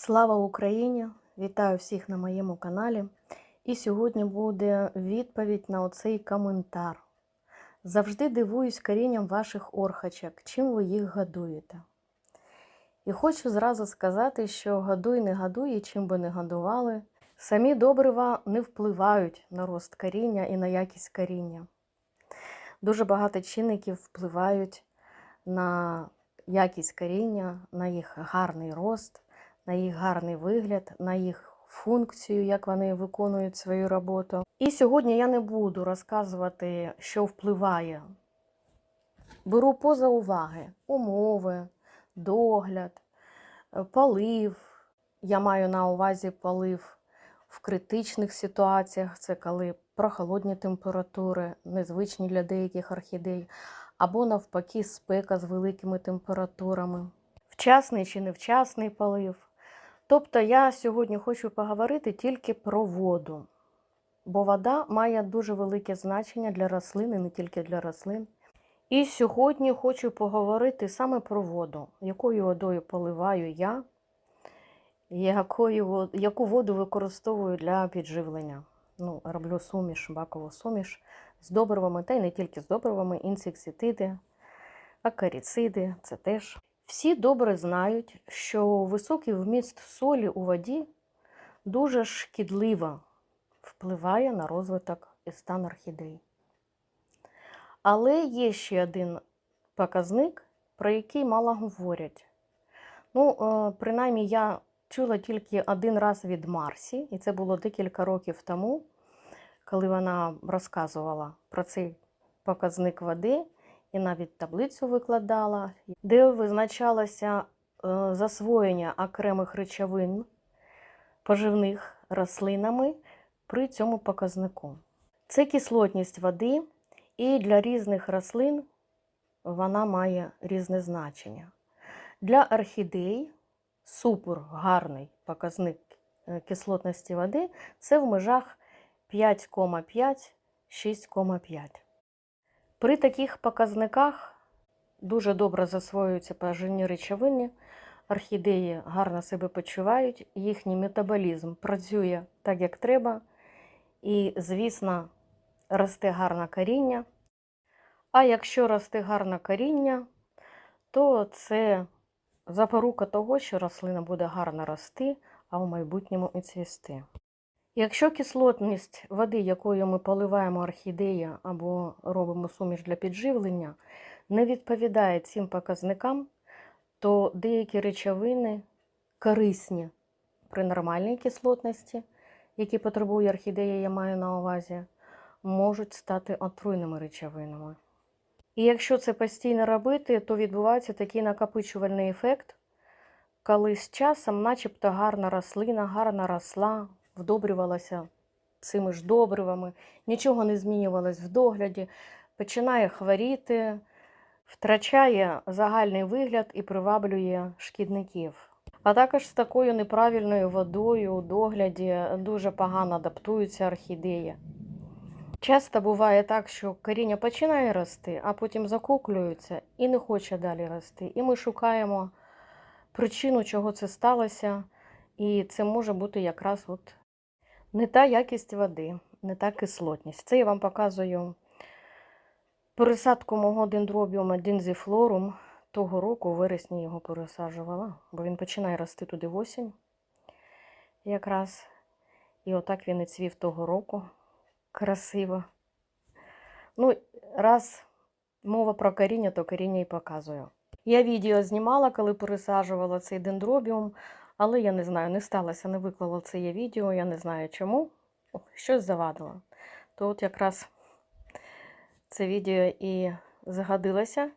Слава Україні! Вітаю всіх на моєму каналі. І сьогодні буде відповідь на оцей коментар. Завжди дивуюсь корінням ваших орхачок, чим ви їх годуєте. І хочу зразу сказати, що годуй, не годуй, і чим би не годували, самі добрива не впливають на рост коріння і на якість коріння. Дуже багато чинників впливають на якість коріння, на їх гарний рост на їх гарний вигляд, на їх функцію, як вони виконують свою роботу. І сьогодні я не буду розказувати, що впливає. Беру поза уваги умови, догляд, е, полив. Я маю на увазі полив в критичних ситуаціях, це коли прохолодні температури, незвичні для деяких орхідей, або навпаки спека з великими температурами. Вчасний чи невчасний полив. Тобто я сьогодні хочу поговорити тільки про воду, бо вода має дуже велике значення для рослин і не тільки для рослин. І сьогодні хочу поговорити саме про воду, якою водою поливаю я, якою, яку воду використовую для підживлення. Ну, Роблю суміш, бакову суміш з добривами, та й не тільки з добривами, інсектициди, акаріциди це теж. Всі добре знають, що високий вміст солі у воді дуже шкідливо впливає на розвиток і стан орхідей. Але є ще один показник, про який мало говорять. Ну, е, принаймні, я чула тільки один раз від Марсі, і це було декілька років тому, коли вона розказувала про цей показник води і навіть таблицю викладала, де визначалося е, засвоєння окремих речовин поживних рослинами при цьому показнику. Це кислотність води, і для різних рослин вона має різне значення. Для орхідей супер гарний показник е, кислотності води це в межах 5,5-6,5. При таких показниках дуже добре засвоюються поживні речовини, орхідеї гарно себе почувають, їхній метаболізм працює так, як треба. І, звісно, росте гарне коріння. А якщо росте гарне коріння, то це запорука того, що рослина буде гарно рости, а в майбутньому і цвісти. Якщо кислотність води, якою ми поливаємо орхідеї або робимо суміш для підживлення, не відповідає цим показникам, то деякі речовини корисні при нормальній кислотності, які потребує орхідея, я маю на увазі, можуть стати отруйними речовинами. І якщо це постійно робити, то відбувається такий накопичувальний ефект, коли з часом, начебто, гарна рослина, гарна росла вдобрювалася цими ж добривами, нічого не змінювалось в догляді, починає хворіти, втрачає загальний вигляд і приваблює шкідників. А також з такою неправильною водою у догляді дуже погано адаптуються орхідеї. Часто буває так, що коріння починає рости, а потім закуклюється і не хоче далі рости. І ми шукаємо причину, чого це сталося. І це може бути якраз от не та якість води, не та кислотність. Це я вам показую пересадку мого дендробіума дінзіфлорум. Того року, у вересні його пересаджувала, бо він починає рости туди осінь. Якраз. І отак він і цвів того року. Красиво. Ну, раз мова про коріння, то коріння і показую. Я відео знімала, коли пересаджувала цей дендробіум. Але я не знаю, не сталося, не виклала це є відео, я не знаю чому. О, щось завадило. То от якраз це відео і загадилося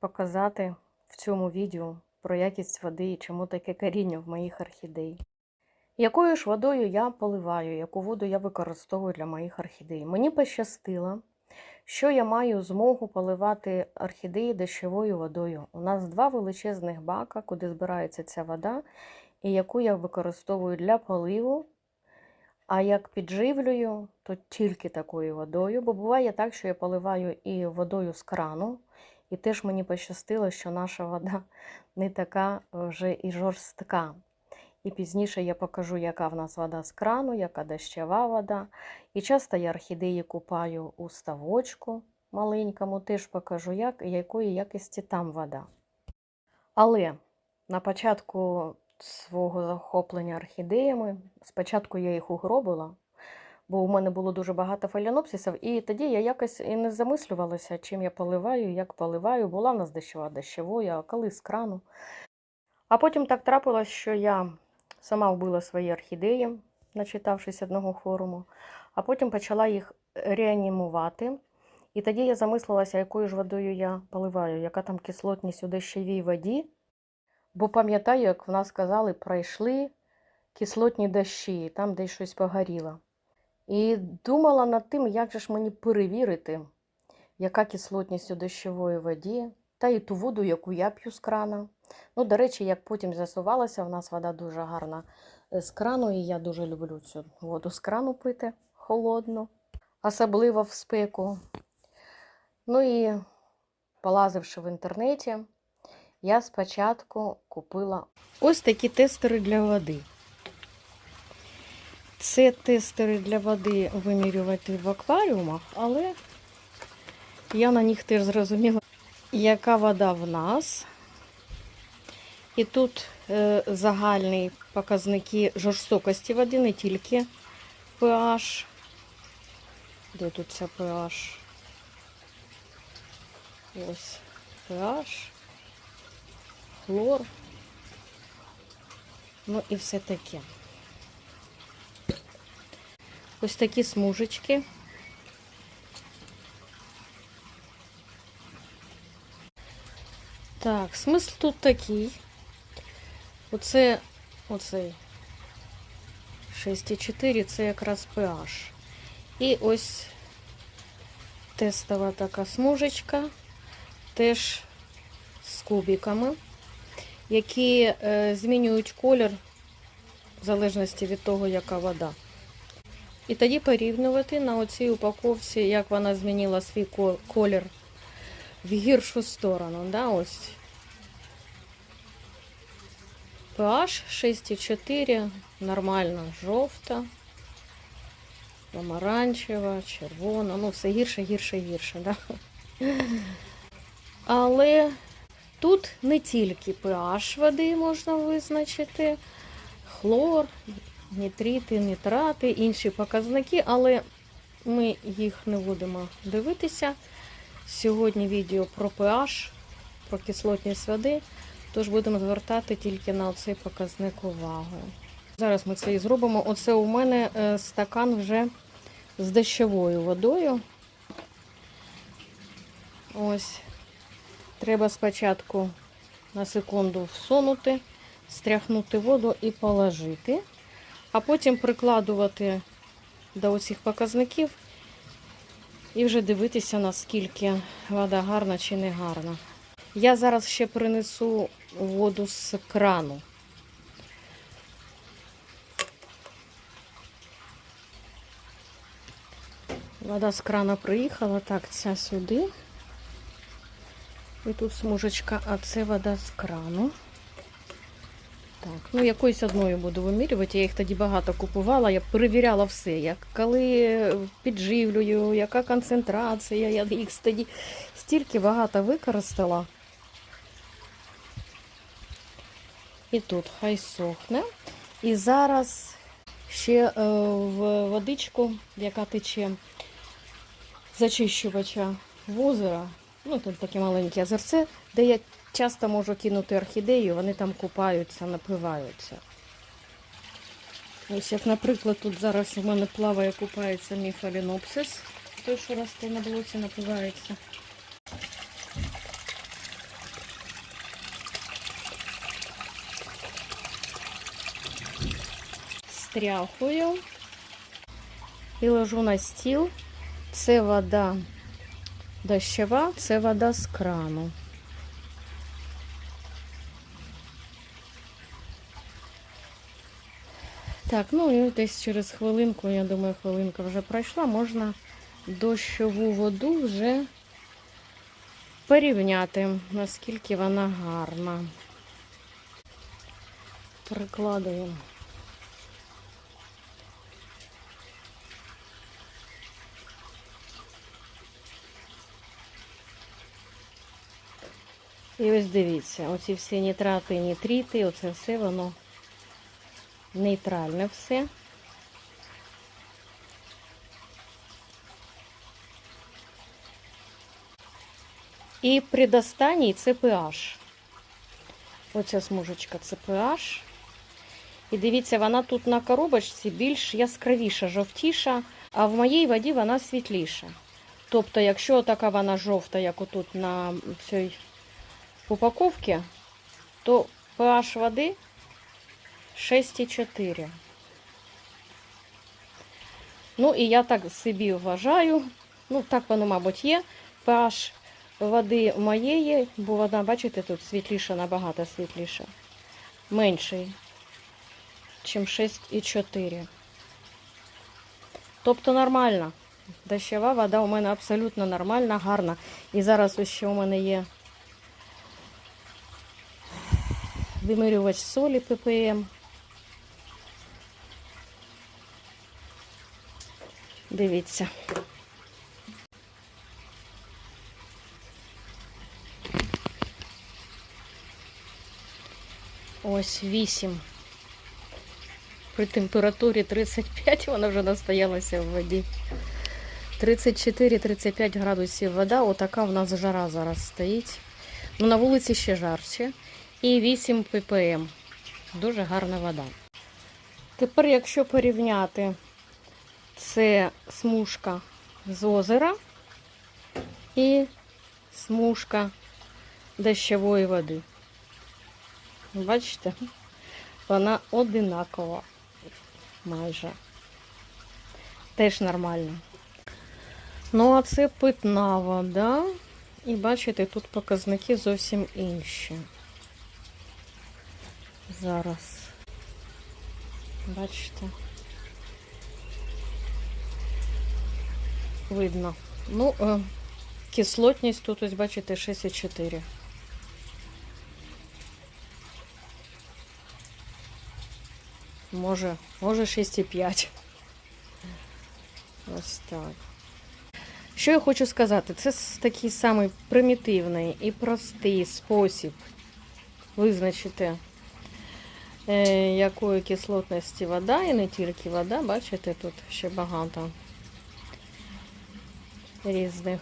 показати в цьому відео про якість води і чому таке коріння в моїх орхідей. Якою ж водою я поливаю, яку воду я використовую для моїх орхідей? Мені пощастило, що я маю змогу поливати орхідеї дощовою водою. У нас два величезних бака, куди збирається ця вода, і яку я використовую для поливу. А як підживлюю, то тільки такою водою, бо буває так, що я поливаю і водою з крану. І теж мені пощастило, що наша вода не така вже і жорстка. І пізніше я покажу, яка в нас вода з крану, яка дощова вода. І часто я орхідеї купаю у ставочку маленькому, теж покажу, як, якої якості там вода. Але на початку свого захоплення орхідеями, спочатку я їх угробила, бо у мене було дуже багато фалінопсисів, і тоді я якось і не замислювалася, чим я поливаю, як поливаю. Була в нас дощова дощовою, а коли з крану. А потім так трапилось, що я сама вбила свої орхідеї, начитавшись одного форуму, а потім почала їх реанімувати. І тоді я замислилася, якою ж водою я поливаю, яка там кислотність у дощовій воді. Бо пам'ятаю, як в нас казали, пройшли кислотні дощі, там десь щось погоріло. І думала над тим, як же ж мені перевірити, яка кислотність у дощової воді, та і ту воду, яку я п'ю з крана. Ну, до речі, як потім з'ясувалося, в нас вода дуже гарна е, з крану, і я дуже люблю цю воду з крану пити холодну, особливо в спеку. Ну і полазивши в інтернеті, я спочатку купила ось такі тестери для води. Це тестери для води вимірювати в акваріумах, але я на них теж зрозуміла, яка вода в нас. І тут е, загальні показники жорстокості води, не тільки pH. Де тут ця pH? Ось pH, хлор. Ну і все таке. Ось такі смужечки. Так, смисл тут такий. Оце, оцей 6,4 це якраз pH. І ось тестова така смужечка, теж з кубиками, які е, змінюють колір в залежності від того, яка вода. І тоді порівнювати на оцій упаковці, як вона змінила свій колір в гіршу сторону. Да, ось. pH 6,4, нормально жовта, помаранчева, червона, ну все гірше, гірше, гірше. Да? Але тут не тільки pH води можна визначити, хлор, нітрити, нітрати, інші показники, але ми їх не будемо дивитися. Сьогодні відео про pH, про кислотність води, тож будемо звертати тільки на цей показник увагу. Зараз ми це і зробимо. Оце у мене е, стакан вже з дощовою водою. Ось. Треба спочатку на секунду всунути, стряхнути воду і положити, а потім прикладувати до оцих показників і вже дивитися, наскільки вода гарна чи не гарна. Я зараз ще принесу воду з крану. Вода з крана приїхала, так, ця сюди. І тут смужечка, а це вода з крану. Так, ну якоюсь одною буду вимірювати. Я їх тоді багато купувала. Я перевіряла все, як коли підживлюю, яка концентрація. Я їх тоді стільки багато використала. І тут хай сохне. І зараз ще е, в водичку, яка тече зачищувача в озеро. Ну, тут таке маленьке озерце, де я часто можу кинути орхідею, вони там купаються, напиваються. Ось як, наприклад, тут зараз у мене плаває, купається мій фалінопсис. Той, що росте на блоці, напивається. Стряхую і ложу на стіл. Це вода дощова, це вода з крану. Так, ну і десь через хвилинку, я думаю, хвилинка вже пройшла, можна дощову воду вже порівняти, наскільки вона гарна. Прикладуємо. І ось дивіться, оці всі нітрати, нітрити, оце все воно нейтральне все. І предостанній це pH. Оця смужечка це pH. І дивіться, вона тут на коробочці більш яскравіша, жовтіша, а в моїй воді вона світліша. Тобто, якщо така вона жовта, як отут на цій упаковці, то pH води 6,4. Ну, і я так собі вважаю, ну, так воно, мабуть, є. pH води моєї, бо вода, бачите, тут світліша, набагато світліша. Менший, чим 6,4. Тобто нормально. Дощова вода у мене абсолютно нормальна, гарна. І зараз ще у мене є вимирювач солі ППМ. Дивіться. Ось 8. При температурі 35 вона вже настоялася в воді. 34-35 градусів вода. Отака в нас жара зараз стоїть. Ну, на вулиці ще жарче. І 8 ppm. Дуже гарна вода. Тепер, якщо порівняти, це смужка з озера і смужка дощової води. Бачите, вона одинакова майже. Теж нормально. Ну, а це питна вода. І бачите, тут показники зовсім інші. Зараз. Бачите. Видно. Ну, е, кислотність тут ось бачите 6,4. Може, може 6,5. Ось так. Що я хочу сказати? Це такий самий примітивний і простий спосіб визначити, якої кислотності вода, і не тільки вода, бачите, тут ще багато різних.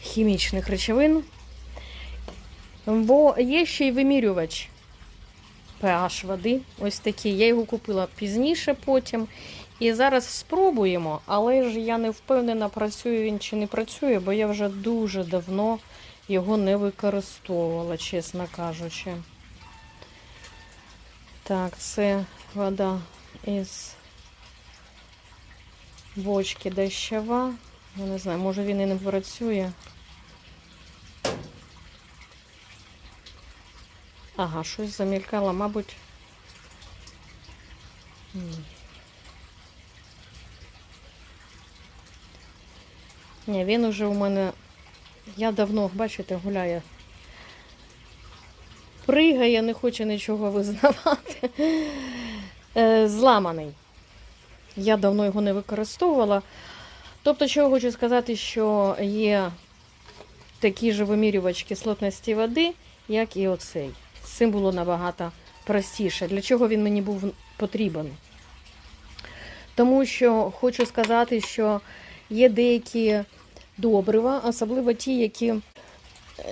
Хімічних речовин. Бо є ще й вимірювач pH води. Ось такий. Я його купила пізніше потім. І зараз спробуємо, але ж я не впевнена, працює він чи не працює, бо я вже дуже давно його не використовувала, чесно кажучи. Так, це вода із бочки дощова. Я не знаю, може він і не працює. Ага, щось замількало, мабуть. Ні. Він уже у мене. Я давно, бачите, гуляє. Пригає, не хоче нічого визнавати. Е, Зламаний. Я давно його не використовувала. Тобто, я хочу сказати, що є такий же вимірювач кислотності води, як і оцей. З цим було набагато простіше. Для чого він мені був потрібен? Тому що хочу сказати, що є деякі добрива, особливо ті, які,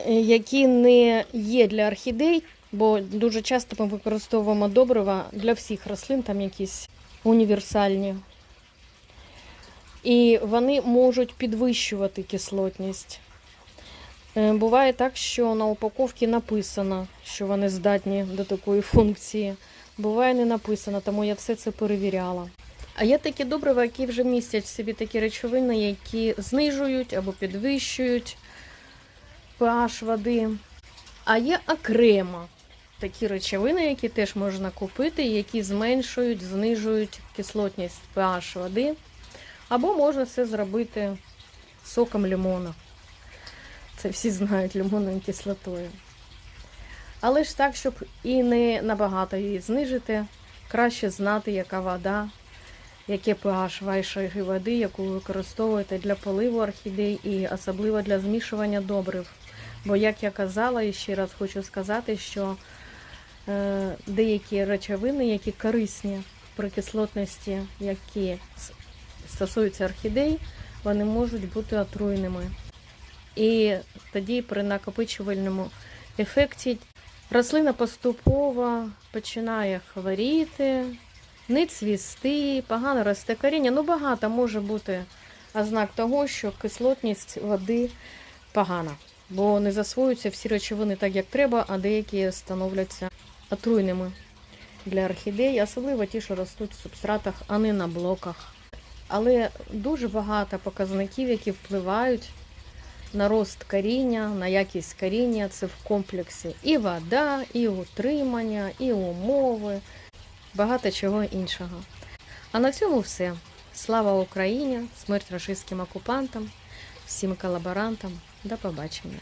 е, які не є для орхідей, бо дуже часто ми використовуємо добрива для всіх рослин, там якісь універсальні. І вони можуть підвищувати кислотність. Е, Буває так, що на упаковці написано, що вони здатні до такої функції. Буває не написано, тому я все це перевіряла. А є такі добрива, які вже містять в собі такі речовини, які знижують або підвищують pH води. А є окремо такі речовини, які теж можна купити, які зменшують, знижують кислотність pH води. Або можна це зробити соком лимона. Це всі знають лимонною кислотою. Але ж так, щоб і не набагато її знижити, краще знати, яка вода, яке pH вашої води, яку ви використовуєте для поливу орхідей і особливо для змішування добрив. Бо, як я казала, і ще раз хочу сказати, що е, деякі речовини, які корисні при кислотності, які стосуються орхідей, вони можуть бути отруйними. І тоді при накопичувальному ефекті рослина поступово починає хворіти, не цвісти, погано росте коріння. Ну, багато може бути ознак того, що кислотність води погана, бо не засвоюються всі речовини так, як треба, а деякі становляться отруйними для орхідей, особливо ті, що ростуть в субстратах, а не на блоках. Але дуже багато показників, які впливають на рост коріння, на якість коріння. Це в комплексі і вода, і утримання, і умови, багато чого іншого. А на цьому все. Слава Україні! Смерть рашистським окупантам, всім колаборантам. До побачення!